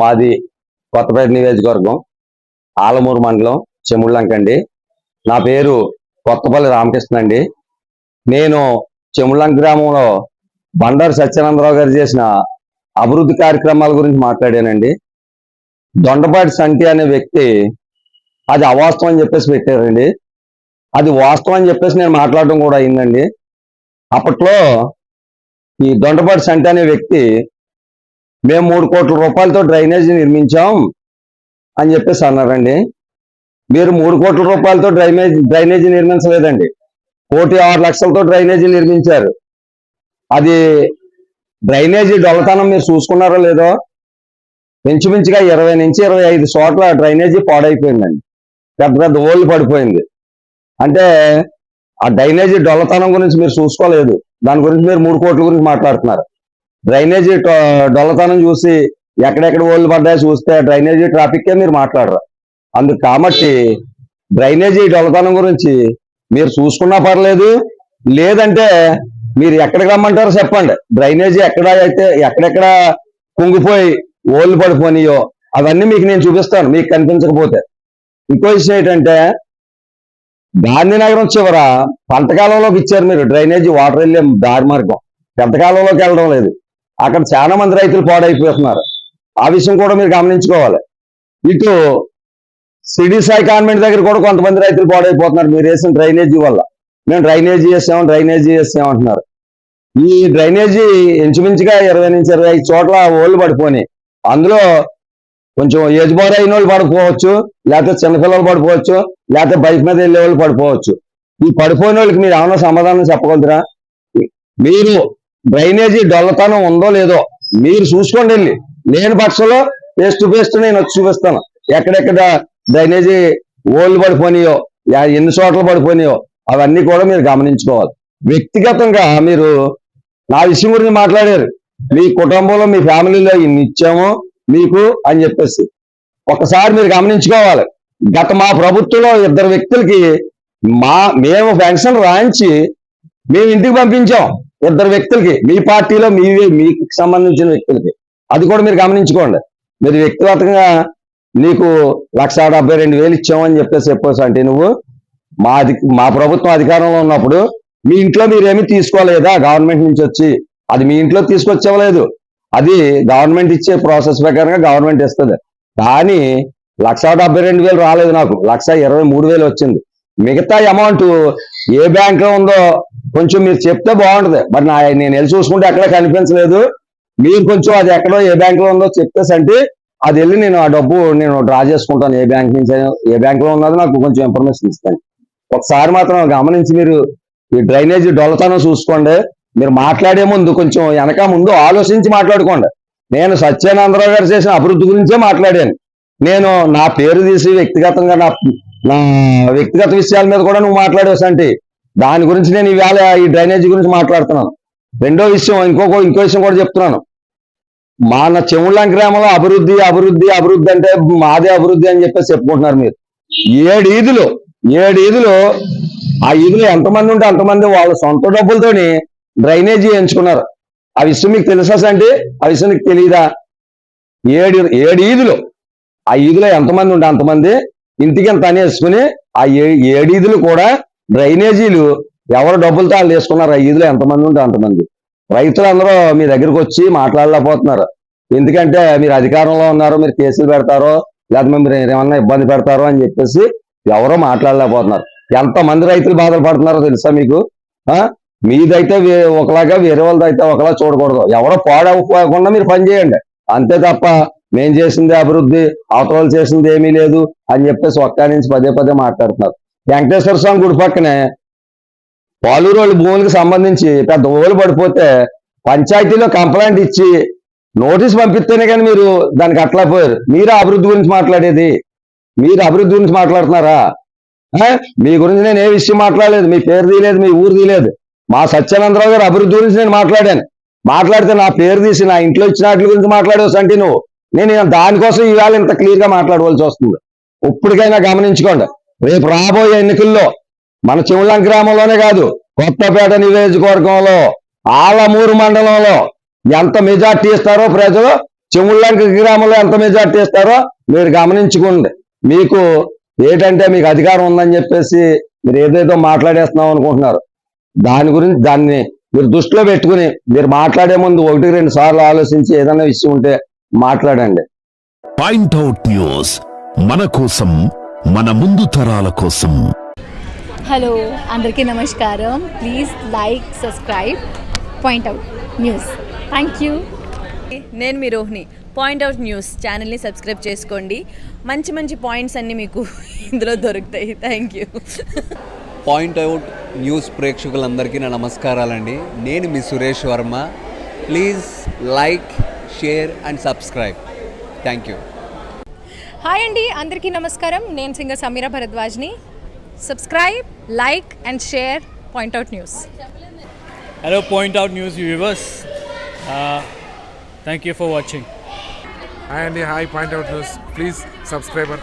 మాది కొత్తపేట నియోజకవర్గం ఆలమూరు మండలం చెముళ్ళంక అండి నా పేరు కొత్తపల్లి రామకృష్ణ అండి. నేను చెముళ్ళంక గ్రామంలో బండారు సత్యానందరావు గారు చేసిన అభివృద్ధి కార్యక్రమాల గురించి మాట్లాడానండి. దొండపాటి సంటి అనే వ్యక్తి అది అవాస్తవం అని చెప్పేసి పెట్టారండి. అది వాస్తవం అని చెప్పేసి నేను మాట్లాడడం కూడా అయిందండి. అప్పట్లో ఈ దొండపాటి సంటి అనే వ్యక్తి మేము మూడు కోట్ల రూపాయలతో డ్రైనేజీ నిర్మించాం అని చెప్పేసి అన్నారండి. మీరు మూడు కోట్ల రూపాయలతో డ్రైనేజ్ డ్రైనేజీ నిర్మించలేదండి. కోటి ఆరు లక్షలతో డ్రైనేజీ నిర్మించారు. అది డ్రైనేజీ డొల్లతనం మీరు చూసుకున్నారో లేదో ఇంచుమించుగా ఇరవై నుంచి ఇరవై ఐదు చోట్ల డ్రైనేజీ పాడైపోయిందండి. పెద్ద పెద్ద ఓళ్ళు పడిపోయింది. అంటే ఆ డ్రైనేజీ డొల్లతనం గురించి మీరు చూసుకోలేదు. దాని గురించి మీరు మూడు కోట్ల గురించి మాట్లాడుతున్నారు. డ్రైనేజీ డొల్లతనం చూసి ఎక్కడెక్కడ ఓళ్ళు పడ్డాయో చూస్తే డ్రైనేజీ ట్రాఫిక్కే మీరు మాట్లాడరు. అందుకు కాబట్టి డ్రైనేజీ డొల్లతనం గురించి మీరు చూసుకున్నా పర్లేదు లేదంటే మీరు ఎక్కడికి రమ్మంటారో చెప్పండి. డ్రైనేజీ ఎక్కడ అయితే ఎక్కడెక్కడ కుంగిపోయి ఓళ్ళు పడిపోనియో అవన్నీ మీకు నేను చూపిస్తాను మీకు కనిపించకపోతే. ఇంకో విషయం ఏంటంటే గాంధీనగరం చివర పంటకాలంలోకి ఇచ్చారు మీరు డ్రైనేజీ వాటర్ వెళ్ళే దారి మార్గం. పెద్దకాలంలోకి వెళ్ళడం లేదు. అక్కడ చాలా మంది రైతులు పాడైపోతున్నారు. ఆ విషయం కూడా మీరు గమనించుకోవాలి. ఇటు సిడి సాయి కాన్వెంట్ దగ్గర కూడా కొంతమంది రైతులు పాడైపోతున్నారు. మీరు వేసిన డ్రైనేజీ వల్ల. మేము డ్రైనేజీ చేసాం డ్రైనేజీ చేసాం అంటున్నారు. ఈ డ్రైనేజీ ఇంచుమించుగా ఇరవై నుంచి ఇరవై ఐదు చోట్ల ఓళ్ళు పడిపోయి అందులో కొంచెం ఏజ్ బార్ అయిన వాళ్ళు పడిపోవచ్చు లేకపోతే చిన్నపిల్లలు పడిపోవచ్చు లేకపోతే బైక్ మీద వెళ్ళే వాళ్ళు పడిపోవచ్చు. ఈ పడిపోయిన వాళ్ళకి మీరు ఏమైనా సమాధానం చెప్పగలుగుతారా? మీరు డ్రైనేజీ డొల్లతనం ఉందో లేదో మీరు చూసుకోండి వెళ్ళి నేను పక్షంలో ఫేస్ టు ఫేస్ నేను వచ్చి చూపిస్తాను. ఎక్కడెక్కడ డ్రైనేజీ ఓళ్ళు పడిపోయినాయో యా- ఎన్ని చోట్ల పడిపోయినాయో అవన్నీ కూడా మీరు గమనించుకోవాలి. వ్యక్తిగతంగా మీరు నా విషయం గురించి మాట్లాడారు. మీ కుటుంబంలో మీ ఫ్యామిలీలో ఇన్ని ఇచ్చామో మీకు అని చెప్పేసి ఒకసారి మీరు గమనించుకోవాలి. గత మా ప్రభుత్వంలో ఇద్దరు వ్యక్తులకి మా మేము పెన్షన్ రాయించి మేము ఇంటికి పంపించాం. ఇద్దరు వ్యక్తులకి మీ పార్టీలో మీవే మీకు సంబంధించిన వ్యక్తులకి. అది కూడా మీరు గమనించుకోండి. మీరు వ్యక్తిగతంగా నీకు లక్ష డెబ్బై రెండు వేలు ఇచ్చామని చెప్పేసి చెప్పేసి అంటే నువ్వు మా మా ప్రభుత్వం అధికారంలో ఉన్నప్పుడు మీ ఇంట్లో మీరేమీ తీసుకోలేదా? గవర్నమెంట్ నుంచి వచ్చి. అది మీ ఇంట్లో తీసుకొచ్చేవలేదు. అది గవర్నమెంట్ ఇచ్చే ప్రాసెస్ ప్రకారంగా గవర్నమెంట్ ఇస్తుంది. కానీ లక్ష డెబ్బై రెండు వేలు రాలేదు నాకు. లక్ష ఇరవై మూడు వేలు వచ్చింది. మిగతా అమౌంట్ ఏ బ్యాంక్లో ఉందో కొంచెం మీరు చెప్తే బాగుంటది. మరి నా నేను వెళ్ళి చూసుకుంటే ఎక్కడ కనిపించలేదు. మీరు కొంచెం అది ఎక్కడో ఏ బ్యాంక్లో ఉందో చెప్తేసంటే అది వెళ్ళి నేను ఆ డబ్బు నేను డ్రా చేసుకుంటాను. ఏ బ్యాంక్ నుంచి ఏ బ్యాంక్లో ఉన్నదో నాకు కొంచెం ఇన్ఫర్మేషన్ ఇస్తాను. ఒకసారి మాత్రం గమనించి మీరు ఈ డ్రైనేజీ డొలతనం చూసుకోండి. మీరు మాట్లాడే ముందు కొంచెం వెనక ముందు ఆలోచించి మాట్లాడుకోండి. నేను సత్యానందరావు గారు చేసిన అభివృద్ధి గురించే మాట్లాడాను. నేను నా పేరు తీసి వ్యక్తిగతంగా నా నా వ్యక్తిగత విషయాల మీద కూడా నువ్వు మాట్లాడేసంటే దాని గురించి నేను ఈవేళ ఈ డ్రైనేజీ గురించి మాట్లాడుతున్నాను. రెండో విషయం ఇంకొక ఇంకో విషయం కూడా చెప్తున్నాను. మన చెవుళ్ళం గ్రామంలో అభివృద్ధి అభివృద్ధి అభివృద్ధి అంటే మాదే అభివృద్ధి అని చెప్పేసి చెప్పుకుంటున్నారు మీరు. ఏడు ఈదులు ఏడు ఈదులు ఆ ఈదులు ఎంతమంది ఉంటే అంతమంది వాళ్ళ సొంత డబ్బులతోని డ్రైనేజీ ఎంచుకున్నారు. ఆ విషయం మీకు తెలుసా అంటే ఆ విషయం నీకు తెలియదా ఏడు ఏడు ఈదులు. ఆ ఈదులో ఎంతమంది ఉంటే అంతమంది ఇంటికి ఎంత అనేసుకుని ఆ ఏ- ఏడు ఈదులు కూడా డ్రైనేజీలు ఎవరు డబ్బులతో వాళ్ళు వేసుకున్నారు రైతులు ఎంతమంది ఉంటే అంతమంది. రైతులందరూ మీ దగ్గరికి వచ్చి మాట్లాడలేకపోతున్నారు. ఎందుకంటే మీరు అధికారంలో ఉన్నారు మీరు కేసులు పెడతారో లేకపోతే మీరు ఏమన్నా ఇబ్బంది పెడతారో అని చెప్పేసి ఎవరో మాట్లాడలేకపోతున్నారు. ఎంతమంది రైతులు బాధలు పడుతున్నారో తెలుసా మీకు? మీదైతే ఒకలాగా వేరే వాళ్ళదైతే అయితే ఒకలా చూడకూడదు. ఎవరో పాడవకుండా మీరు పని చేయండి. అంతే తప్ప మేం చేసింది అభివృద్ధి అవతల చేసింది ఏమీ లేదు అని చెప్పేసి ఒక్క నుంచి పదే పదే మాట్లాడుతున్నారు. వెంకటేశ్వర స్వామి గుడి పక్కనే పాలూరు వాళ్ళ భూములకు సంబంధించి పెద్ద ఓలు పడిపోతే పంచాయతీలో కంప్లైంట్ ఇచ్చి నోటీస్ పంపిస్తేనే కానీ మీరు దానికి అట్లా పోయారు. మీరు అభివృద్ధి గురించి మాట్లాడేది. మీరు అభివృద్ధి గురించి మాట్లాడుతున్నారా? మీ గురించి నేను ఏ విషయం మాట్లాడలేదు. మీ పేరు తీయలేదు మీ ఊరు తీయలేదు. మా సత్యానందరావు గారు అభివృద్ధి గురించి నేను మాట్లాడాను. మాట్లాడితే నా పేరు తీసి నా ఇంట్లో ఇచ్చిన వాటి గురించి మాట్లాడవచ్చు అంటే నువ్వు. నేను దానికోసం ఈవేళ ఇంత క్లియర్గా మాట్లాడవలసి వస్తుంది. ఇప్పటికైనా గమనించుకోండి. రేపు రాబోయే ఎన్నికల్లో మన చివులం గ్రామంలోనే కాదు కొత్తపేట నియోజకవర్గంలో ఆలమూరు మండలంలో ఎంత మెజార్టీ ఇస్తారో ప్రజలు చెముళ్ళంక గ్రామంలో ఎంత మెజార్టీ ఇస్తారో మీరు గమనించుకోండి. మీకు ఏంటంటే మీకు అధికారం ఉందని చెప్పేసి మీరు ఏదేదో మాట్లాడేస్తున్నాం అనుకుంటున్నారు. దాని గురించి దాన్ని మీరు దృష్టిలో పెట్టుకుని మీరు మాట్లాడే ముందు ఒకటి రెండు సార్లు ఆలోచించి ఏదైనా విషయం ఉంటే మాట్లాడండి. పాయింట్అవుట్ న్యూస్ మన కోసం మన ముందు తరాల కోసం. హలో అందరికీ నమస్కారం. Please like subscribe point out news. Thank you. నేను మీ రోహిణి. పాయింట్ అవుట్ న్యూస్ ఛానల్ని సబ్స్క్రైబ్ చేసుకోండి. మంచి మంచి పాయింట్స్ అన్నీ మీకు ఇందులో దొరుకుతాయి. Thank you. Point out news ప్రేక్షకులందరికీ నా నమస్కారాలండి. నేను మీ Suresh Varma. Please like share and subscribe. Thank you. Hi అండి అందరికీ నమస్కారం. నేను singer Sameera భరద్వాజ్ని. Subscribe like and share point out news Out News viewers. Uh, thank you for watching. Hi అండి hi point out news please subscriber